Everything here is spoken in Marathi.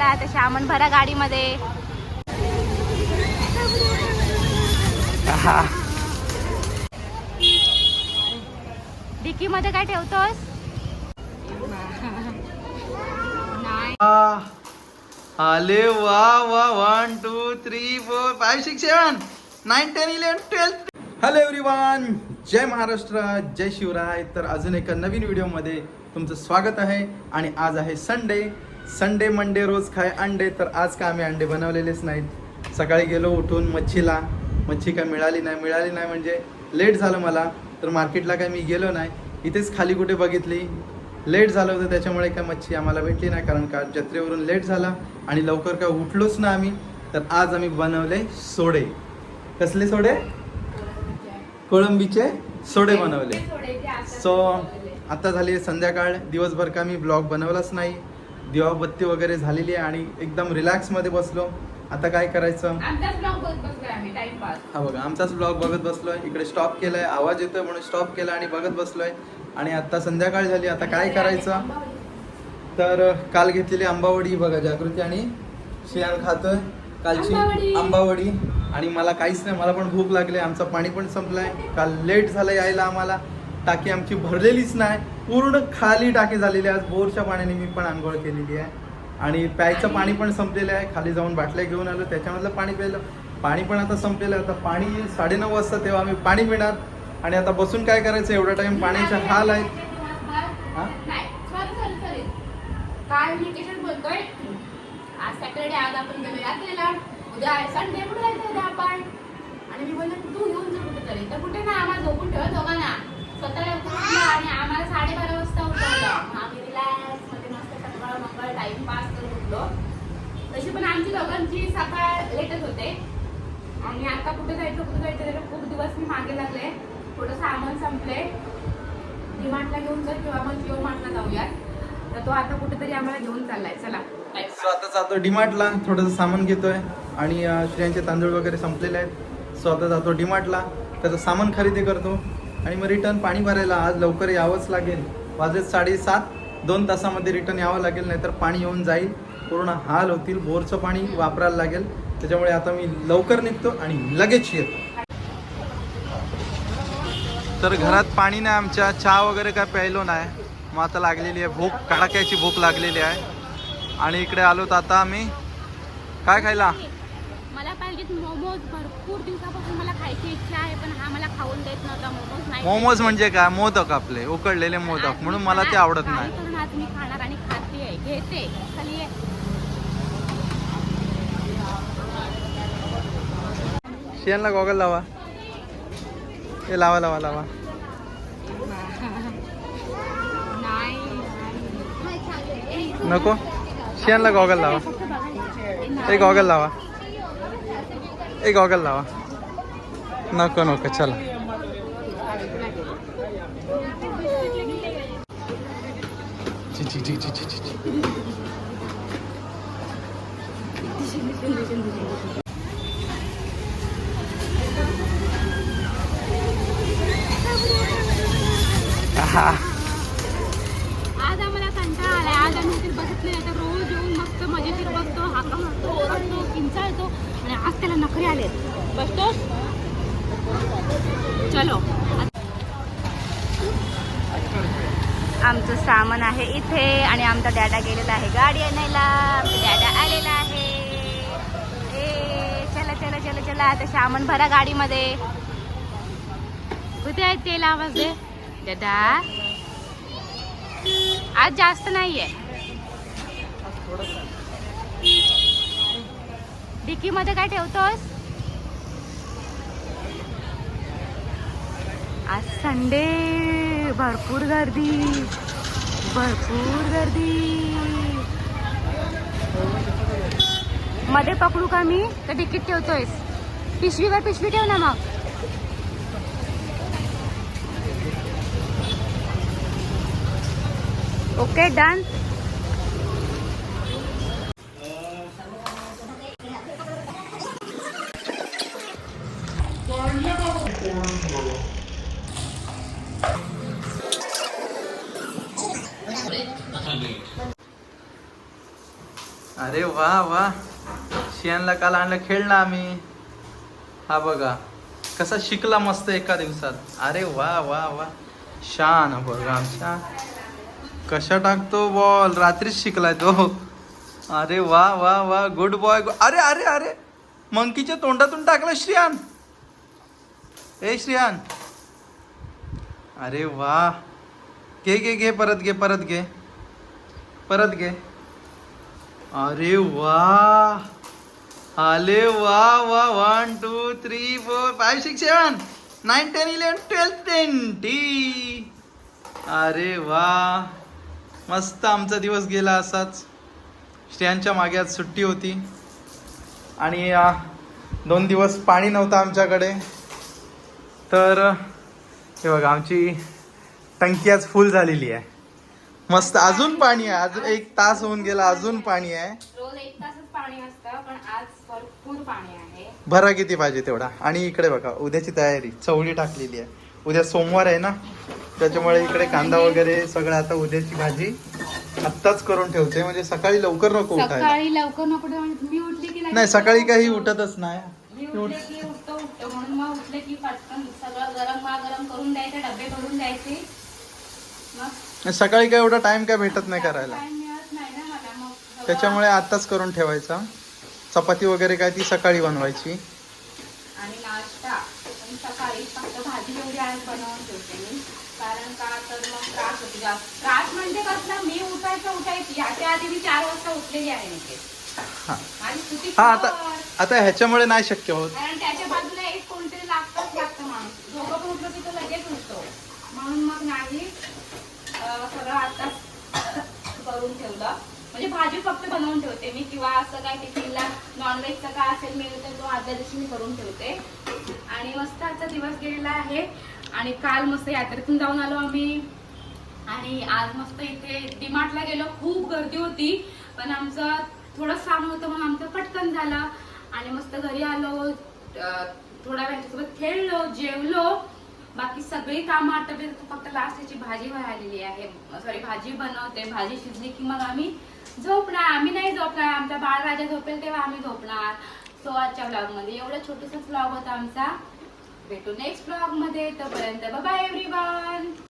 चला तर सामान भरा गाडीमध्ये. डिक्की मध्ये काय ठेवतोस? आले वा वा one two three four five six seven nine ten eleven twelve hello everyone जय महाराष्ट्र जय शिवराय. तर अजून एका नवीन व्हिडिओमध्ये तुमचं स्वागत आहे. आणि आज आहे संडे संडे मंडे रोज खाय अंडे तर आज का आम्ही अंडे बनवलेलेच नाहीत. सकाळी गेलो उठून मच्छीला. मच्छी काय मिळाली नाही मिळाली नाही म्हणजे लेट झालं मला. तर मार्केटला काय मी गेलो नाही. इथेच खाली कुठे बघितली. लेट झालं होतं त्याच्यामुळे काय मच्छी आम्हाला भेटली नाही कारण का जत्रेवरून लेट झाला आणि लवकर काय उठलोच ना आम्ही. तर आज आम्ही बनवले सोडे. कसले सोडे? कोळंबीचे सोडे बनवले. सो आता झाली संध्याकाळ. दिवसभर का मी ब्लॉग बनवलाच नाही. दिवाबत्ती वगैरे झालेली आहे आणि एकदम रिलॅक्समध्ये बसलो. आता काय करायचं? हा बघा आमचाच ब्लॉग बघत बसलोय. इकडे स्टॉप केलाय आवाज येतोय म्हणून स्टॉप केला आणि बघत बसलोय. आणि आता संध्याकाळ झाली आता काय करायचं? तर काल घेतलेली आंबावडी बघा जागृती आणि शियान खातोय. कालची आंबावडी. आंबावडी. आणि मला काहीच नाही मला पण भूक लागली आमचं पाणी पण संपलंय. काल लेट झालं यायला आम्हाला. टाकी आमची भरलेलीच नाही. पूर्ण खाली टाकी झालेली आहे. आज बोरच्या पाण्याने मी पण आंघोळ केलेली आहे. आणि प्यायचं पाणी पण संपलेलं आहे. खाली जाऊन बाटल्या घेऊन आलो. त्याच्यामधलं पाणी प्यायलं. पाणी पण आता संपलेलं आहे. आता पाणी साडेनऊ वाजता तेव्हा आम्ही पाणी पिणार. आणि आता बसून काय करायचं? एवढा टाइम पाण्याचे हाल आहेत. हा? कुठे आणि मी बोलले तू घेऊन जा कुठेतरी. तर कुठे ना आम्हाला झोपून ठेव दोघांना स्वतःला उठलं आणि आम्हाला साडेबारा वाजता उठवलं मग आम्ही रिलॅक्समध्ये मस्त सकाळ मंगळ टाइमपास करून उठलो तशी पण आमची दोघांची सकाळ लेटच होते आणि आता कुठे जायचं कुठे जायचं त्याला खूप दिवस मी मागे लागले थोडं सामान संपले. डिमांडला घेऊन चल किंवा मग जिओ मार्टला जाऊयात. तर तो आता कुठेतरी आम्हाला घेऊन चाललाय. चला. सो आता जातो डीमार्टला. थोडंसं सामान घेतोय. आणि अं, श्रेयांचे तांदूळ वगैरे संपलेले आहेत. सो आता जातो डीमार्टला. त्याचं सामान खरेदी करतो. आणि मग रिटर्न पाणी भरायला आज लवकर यावंच लागेल. वाजत साडेसात. दोन तासामध्ये रिटर्न यावं लागेल नाहीतर पाणी येऊन जाईल. पूर्ण हाल होतील. बोरचं पाणी वापरायला लागेल. त्याच्यामुळे आता मी लवकर निघतो आणि लगेच येतो. तर घरात पाणी नाही आमच्या चहा वगैरे काय प्यायलो नाही. मग आता लागलेली आहे भूक कडाक्याची भूक लागलेली आहे. आणि इकडे आलो तर आता आम्ही. काय खायला? मला पाहिजे मोमोज भरपूर दिवसापासून मला खायची इच्छा आहे पण हा मला खाऊन देत नव्हता मोमोज नाही. मोमोज म्हणजे काय? मोदक आपले उकडलेले मोदक. म्हणून मला ते आवडत नाही. करून आज मी खाणार आणि खाते घेते. खाली ये. शेणला गॉगल लावा. ते लावा लावा लावा. नको. शियानला गॉगल लावा. एक ए गॉगल लावा. ए गॉगल लावा. नको नको चला. ची, आज आम्हाला कंटाळा आलाय. आज आम्ही ते बघितले आता रोज येऊन मस्त मजेशीर बघतो हाका मारतो ओरडतो किंचाळतो आणि आज त्याला नखरे आले बसतो चलो. आमचं सामान आहे इथे आणि आमचा डॅडा गेलेला आहे गाडी आणायला. आमचा डॅडा आलेला आहे. ए चला चला चला चला. आता सामान भरा गाडीमध्ये. कुठे आहेत ते लावाज दे. दादा। आज जास्त नाहीये. डिकी मध्ये काय ठेवतोस? आज संडे. भरपूर गर्दी. भरपूर गर्दी. मध्ये पकडू का मी? तर तिकीट ठेवतोयस. पिशवीवर पिशवी ठेव ना मग. ओके डन अरे वा वा. शियानला काल आणलं खेळला आम्ही. हा बघा कसा शिकला मस्त एका दिवसात. अरे वा वा वा. शान बघा आमच्या कशा टाकतो बॉल? रात्रीच शिकलाय तो. अरे वा वा वा गुड बॉय अरे अरे अरे मंकीच्या तोंडातून टाकलं श्रियान. ए श्रियान. अरे वा. घे घे घे परत घे परत घे. परत घे. अरे वा. आले वा वा one two three four five six seven nine ten eleven twelfth twenty अरे वा. मस्त आमचा दिवस गेला असाच. श्रेयांच्या मागे आज सुट्टी होती. आणि दोन दिवस पाणी नव्हतं आमच्याकडे. तर हे बघा आमची टंकी आज फुल झालेली आहे. मस्त अजून पाणी आहे. अजून एक तास होऊन गेला अजून पाणी आहे. भरा किती पाहिजे तेवढा. आणि इकडे बघा उद्याची तयारी चवळी टाकलेली आहे. उद्या सोमवार आहे ना? त्याच्यामुळे इकडे कांदा वगैरे सगळं आता उद्याची भाजी आत्ताच करून ठेवते. म्हणजे सकाळी लवकर नको उठायला. सकाळी लवकर नको म्हणजे मी उठली की नाही सकाळी काही उठतो. उठतच नाही. मी उठले की उठतो उठतो. म्हणून मग उठले की पटकन सगळं गरम मा गरम करून द्यायचे डबे भरून द्यायचे. मग सकाळी काय एवढा टाइम काय भेटत नाही करायला. टाइम मिळत नाही ना मला. मग सगळं- त्याच्यामुळे आत्ताच करून ठेवायचा. चपाती वगैरे काय ती सकाळी बनवायची. आणि नाश्ता. पण सकाळी फक्त भाजी एवढी आज बनवून ठेवते मी. त्रास होतो. जास्त त्रास म्हणजे कसला? मी उठायचं उठायची. याच्या आधी मी चार वाजता उठलेली आहे मी हा. माझी हा आता. आता ह्याच्यामुळे नाही शक्य होत. कारण त्याच्या बाजूला एक कोणतरी लागतच लागतं माणूस. पण उठलं की तो लगेच उठतो. म्हणून मग नाही सगळं आताच करून ठेवलं. म्हणजे भाजी फक्त बनवून ठेवते मी किंवा असं काय टिफिनला नॉनव्हेजचं काय असेल मेनू तर तो आदल्या दिवशी मी करून ठेवते. आणि मस्त आजचा दिवस गेलेला आहे. आणि काल मस्त यात्रेतून जाऊन आलो आम्ही. आणि आज मस्त इथे डिमार्टला गेलो. खूप गर्दी होती पण आमचं थोडं काम होतं म्हणून आमचं पटकन झालं. आणि मस्त घरी आलो थोडा वेळ खेळलो जेवलो. बाकी सगळी कामं आटपली फक्त लास्ट याची भाजी व्हायलेली आहे. सॉरी भाजी बनवते भाजी शिजली की मग आम्ही झोपणार. आम्ही नाही झोपणार. आमचा बाळ राजा झोपेल तेव्हा आम्ही झोपणार. सो आजच्या ब्लॉगमध्ये एवढा छोटासाच ब्लॉग होता आमचा. भेटू नेक्स्ट ब्लॉगमध्ये तोपर्यंत बाय एव्हरी